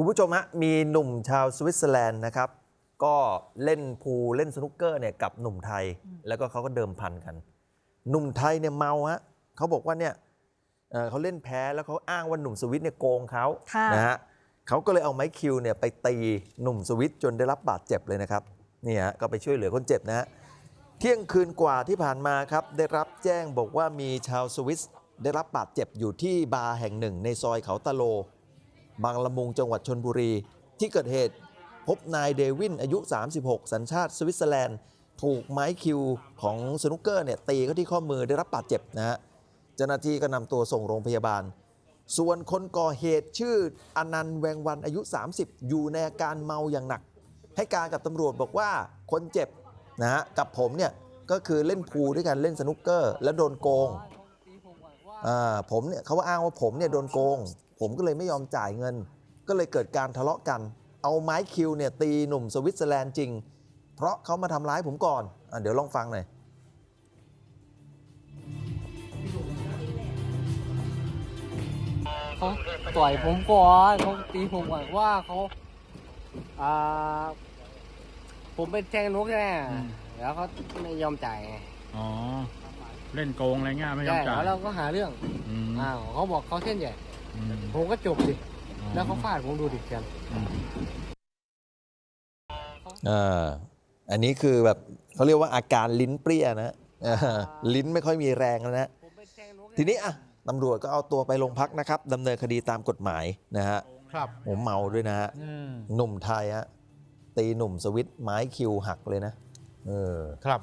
คุณผู้ชมฮะมีหนุ่มชาวสวิตเซอร์แลนด์นะครับ ก็เล่นพูลเล่นสนุกเกอร์เนี่ยกับหนุ่มไทย แล้วก็เขาก็เดิมพันกัน หนุ่มไทยเนี่ยเมาฮะเขาบอกว่าเนี่ยเอ่อเขาเล่นแพ้แล้วเขาอ้างว่าหนุ่มสวิตเนี่ยโกงเขาค่ะ นะฮะเขาก็เลยเอาไม้คิวเนี่ยไปตีหนุ่มสวิตจนได้รับบาดเจ็บเลยนะครับนี่ฮะก็ไปช่วยเหลือคนเจ็บนะฮะ เที่ยงคืนกว่าที่ผ่านมาครับ ได้รับแจ้งบอกว่ามีชาวสวิสได้รับบาดเจ็บอยู่ที่บาร์แห่งหนึ่งในซอยเขาตะโล บางละมุงจังหวัดชนบุรี ที่เกิดเหตุพบนายเดวินอายุ 36 สัญชาติสวิตเซอร์แลนด์ ถูกไม้คิวของสนุกเกอร์เนี่ยตีเข้าที่ข้อมือได้รับบาดเจ็บนะฮะเจ้าหน้าที่ก็นำตัวส่งโรงพยาบาล ส่วนคนก่อเหตุชื่ออนันต์แวงวันอายุ 30 อยู่ในอาการเมาอย่างหนัก ให้การกับตำรวจบอกว่าคนเจ็บนะฮะกับผมเนี่ยก็คือเล่นพูลด้วยกันเล่นสนุกเกอร์ แล้วโดนโกงอ่าผมเนี่ยเขาว่าอ้างว่าผมเนี่ยโดนโกง ผมก็เลยไม่ยอมจ่ายเงิน ก็เลยเกิดการทะเลาะกัน เอาไม้คิวเนี่ยตีหนุ่มสวิตเซอร์แลนด์จริง เพราะเขามาทำร้ายผมก่อนอะเดี๋ยวลองฟังหน่อยเขาต่อยผมก่อนเขาตีผมก่อนว่าเขาอ่าผมเป็นแทงนกใช่ไหมอืม แล้วเขาไม่ยอมจ่ายไงอ๋อ เล่นโกงอะไรเงี้ยไม่ยอใช่มจ่ายแล้วเราก็หาเรื่องอืมอ้าวเขาบอกเขาเส้นใหญ่อืม ผมก็จบดิอ๋อแล้วเขาฟาดผมดูดิกันอืมอ่าอันนี้คือแบบเขาเรียกว่าอาการลิ้นเปรี้ยนะอ่าลิ้นไม่ค่อยมีแรงแล้วนะผมเป็นแทงนกทีนี้อะตำรวจก็เอาตัวไปโรงพักนะครับดำเนินคดีตามกฎหมายนะฮะครับผมเมาด้วยนะฮะอืมหนุ่มไทยฮะตีหนุ่มสวิตไม้คิวหักเลยนะเออครับ